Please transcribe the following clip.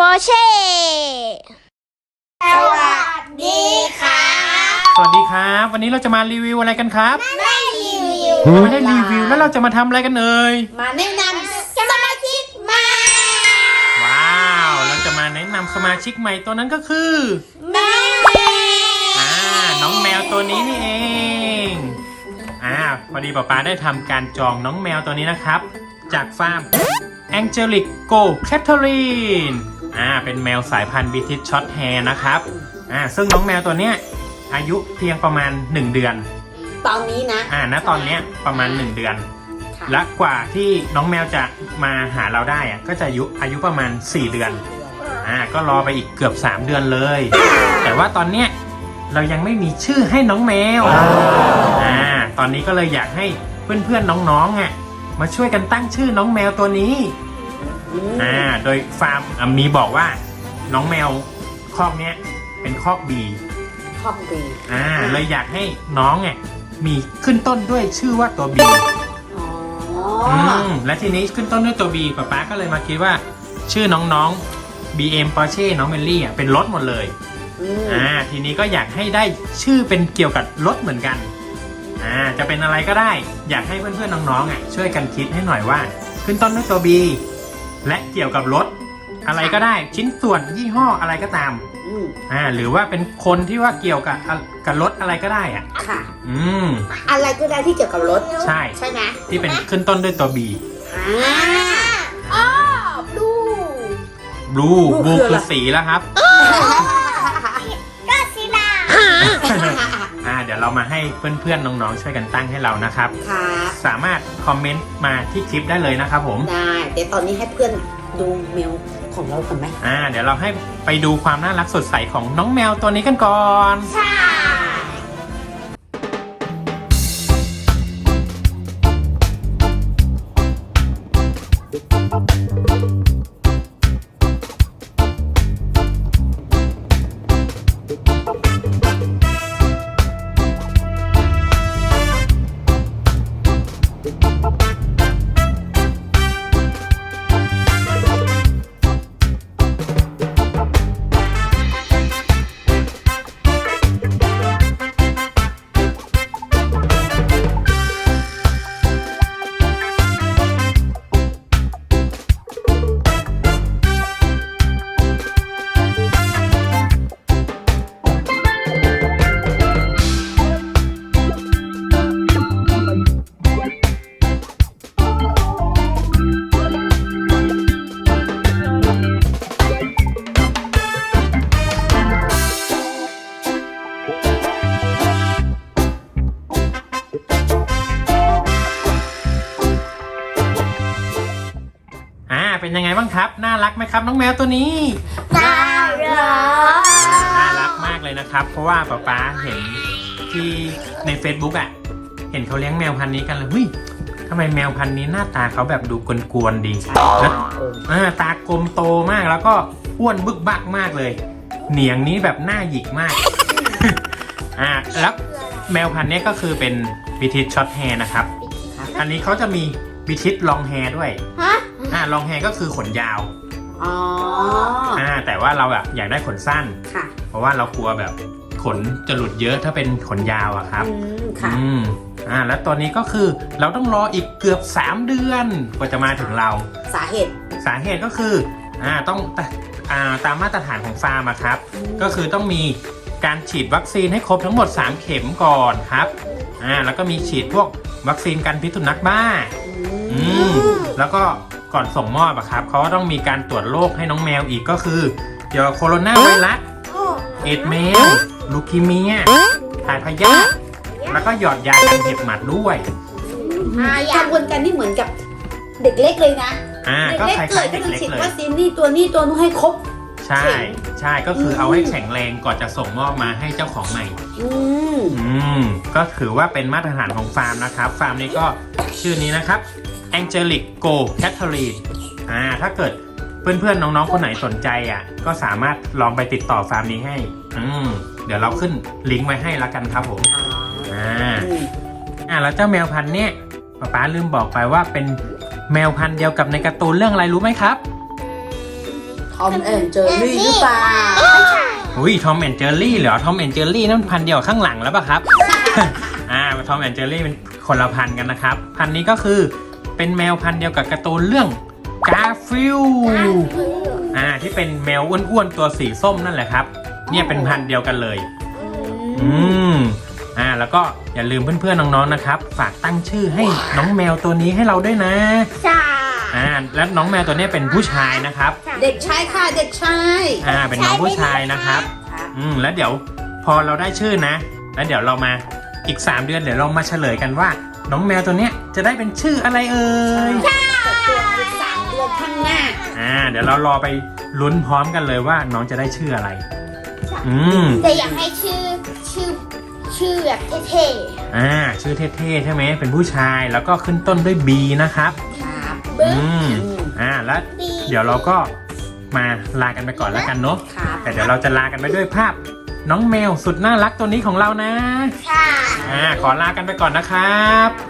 ปอร์เช่สวัสดีค่ะสวัสดีครับ วันนี้เราจะมารีวิวอะไรกันครับไม่รีวิวไม่ได้รีวิวแล้วเราจะมาทำอะไรกันเอ่ยมาแนะนำสมาชิกใหม่ว้าวเราจะมาแนะนำสมาชิกใหม่ตัวนั้นก็คือแม่อ่าน้องแมวตัวนี้นี่เองอ่าพอดีป๊าป๊าได้ทำการจองน้องแมวตัวนี้นะครับ จากฟาร์ม Angelic Go Catherine อ่าเป็นแมวสายพันธุ์ British Short Hair นะครับอ่าซึ่งน้องแมวตัวเนี้ยอายุเพียงประมาณ 1 เดือน ตอนนี้นะ อ่าณตอนเนี้ยประมาณ 1 เดือน ค่ะ และกว่าที่น้องแมวจะมาหาเราได้อะก็จะอายุอายุประมาณ 4 เดือน อ่าก็รอไปอีกเกือบ 3 เดือนเลย แต่ว่าตอนเนี้ยเรายังไม่มีชื่อให้น้องแมวอ่าตอนนี้ก็เลยอยากให้เพื่อนๆน้องๆอะมาช่วยกันตั้งชื่อน้องแมวตัวนี้ อ่าโดยฟาร์มอะมีบอกว่าน้องแมวคอกเนี้ยเป็นคอกบีขอบดีอ่าเลยอยากให้น้องอะมีขึ้นต้นด้วยชื่อว่าตัวบีอ๋ออืมและทีนี้ขึ้นต้นด้วยตัว B ป๊าป๊าก็เลยมาคิดว่า ชื่อน้องๆ BM Porsche น้องเมลลี่อะเป็นรถหมดเลยอืมอ่าทีนี้ก็อยากให้ได้ชื่อเป็นเกี่ยวกับรถเหมือนกันอ่าจะเป็นอะไรก็ได้ อยากให้เพื่อนๆน้องๆอะช่วยกันคิดให้หน่อยว่า ขึ้นต้นด้วยตัว B และเกี่ยวกับรถ อะไรก็ได้ชิ้นส่วนยี่ห้ออะไรก็ตามอืมอ่าหรือว่าเป็นคนที่ว่าเกี่ยวกับกับรถอะไรก็ได้อะ ค่ะ อืม อะไรก็ได้ที่เกี่ยวกับรถ ใช่ ใช่ไหมที่เป็นขึ้นต้นด้วยตัว B อ่าอ๋อดู blue Blue blue คืออะไร คือสีแล้วครับ ก็สิลาอ่าเดี๋ยวเรามาให้เพื่อนๆน้องๆช่วยกันตั้งให้เรานะครับครับสามารถ คอมเมนต์มาที่คลิปได้เลยนะครับผม ได้เดี๋ยวตอนนี้ให้เพื่อนดูเมลของเราก่อนไหมอ่า เดี๋ยวเราให้ไปดูความน่ารักสดใสของน้องแมวตัวนี้กันก่อน ใช่ เป็นยังไงบ้างครับ น่ารักไหมครับน้องแมวตัวนี้ น่ารักน่ารักมากเลยนะครับ เพราะว่าป๊าป๊าเห็นที่ใน Facebook อะ เห็นเขาเลี้ยงแมวพันธุ์นี้กันเลยเฮ้ยทำไมแมวพันธุ์นี้หน้าตาเขาแบบดูกวนๆดีแล้วอ่าตากลมโตมากแล้วก็อ้วนบึกบักมากเลย เหนียงนี้แบบหน้าหยิกมาก อ่าแล้วแมวพันธุ์เนี้ยก็คือเป็นบิทิชช็อตแฮร์นะครับ อันนี้เขาจะมีบิทิชลองแฮร์ด้วยฮะ อ่าลองแฮร์ก็คือขนยาว อ๋อ อ่าแต่ว่าเราแบบอยากได้ขนสั้น ค่ะ เพราะว่าเรากลัวแบบขนจะหลุดเยอะถ้าเป็นขนยาวอะครับ อืม ค่ะ อืมอ่าแล้วตอนนี้ก็คือเราต้องรออีกเกือบ 3 เดือนกว่าจะมาถึงเรา สาเหตุสาเหตุก็คืออ่าต้องตอ่าตามมาตรฐานของฟาร์มอะครับ ก็คือต้องมีการฉีดวัคซีนให้ครบทั้งหมด 3 เข็มก่อนครับอ่าแล้วก็มีฉีดพวกวัคซีนกันพิษสุนัขบ้า อืมแล้วก็ ก่อนส่งมอบอะครับเขาก็ต้องมีการตรวจโรคให้น้องแมวอีกก็คือเกี่ยวกับโคโรนาไวรัสเอดส์แมวลูคีเมียถ่ายพยาธิแล้วก็หยอดยากันเห็บหมัดด้วยกระบวนการนี่เหมือนกับเด็กเล็กเลยนะอ่าเด็กก็เล็กคเกิล้าดยๆก็เด็กคือเล็กฉีดเลยวัคซีนนี่ตัวนี้ตัวนู้นให้ครบ ใช่เข็มใช่ก็คือเอาให้แข็งแรงก่อนจะส่งมอบมาให้เจ้าของใหม่ อืมอืมก็ถือว่าเป็นมาตรฐานของฟาร์มนะครับ ฟาร์มนี้ก็ชื่อนี้นะครับ Angelic Go Catherine อ่าถ้าเกิดเพื่อนๆ น้องๆ คนไหนสนใจอะ ก็สามารถลองไปติดต่อฟาร์มนี้ให้ อืมเดี๋ยวเราขึ้นลิงก์ไว้ให้ละกันครับผมอ่าอืมอ่าแล้วเจ้าแมวพันธุ์เนี่ยป๊าป๊าลืมบอกไปว่าเป็นแมวพันธุ์เดียวกับในการ์ตูนเรื่องอะไรรู้ไหมครับทอมแอนเจอรี่หรือเปล่าไม่ใช่อุ้ยทอมแอนเจอรี่เหรอทอมแอนเจอรี่นั่นพันธุ์เดียวกับข้างหลังแล้วป่ะครับ อ่าทอมแอนเจอรี่เป็นคนละพันธุ์กันนะครับ พันธุ์นี้ก็คือ เป็นแมวพันธุ์เดียวกับการ์ตูนเรื่องกาฟิลอ่าที่เป็นแมวอ้วนๆตัวสีส้มนั่นแหละครับ เนี่ยเป็นพันธุ์เดียวกันเลย อืมอ่าแล้วก็อย่าลืมเพื่อนๆน้องๆนะครับ ฝากตั้งชื่อให้น้องแมวตัวนี้ให้เราด้วยนะใช่อ่าแล้วน้องแมวตัวเนี้ยเป็นผู้ชายนะครับเด็กชายค่ะเด็กชายอ่าเป็นน้องผู้ชายนะครับครับอืมแล้วเดี๋ยวพอเราได้ชื่อนะ แล้วเดี๋ยวเรามาอีก 3 เดือนเดี๋ยวเรามาเฉลยกันว่า น้องแมวตัวเนี้ยจะได้เป็นชื่ออะไรเอ่ยจะเกิดอีกสามเดือนข้างหน้าอ่า เดี๋ยวเรารอไปลุ้นพร้อมกันเลยว่าน้องจะได้ชื่ออะไร อืมแต่อยากให้ชื่อชื่อชื่อแบบเท่อ่า ชื่อเท่ๆใช่ไหมเป็นผู้ชายแล้วก็ขึ้นต้นด้วย B นะครับครับๆบึ้อืงมอ่าแล้วดีเดี๋ยวเราก็มาลากันไปก่อนแล้วกันเนาะ ครับ แต่เดี๋ยวเราจะลากันไปด้วยภาพ น้องแมวสุดน่ารักตัวนี้ของเรานะ ค่ะ อ่า ขอลากันไปก่อนนะครับค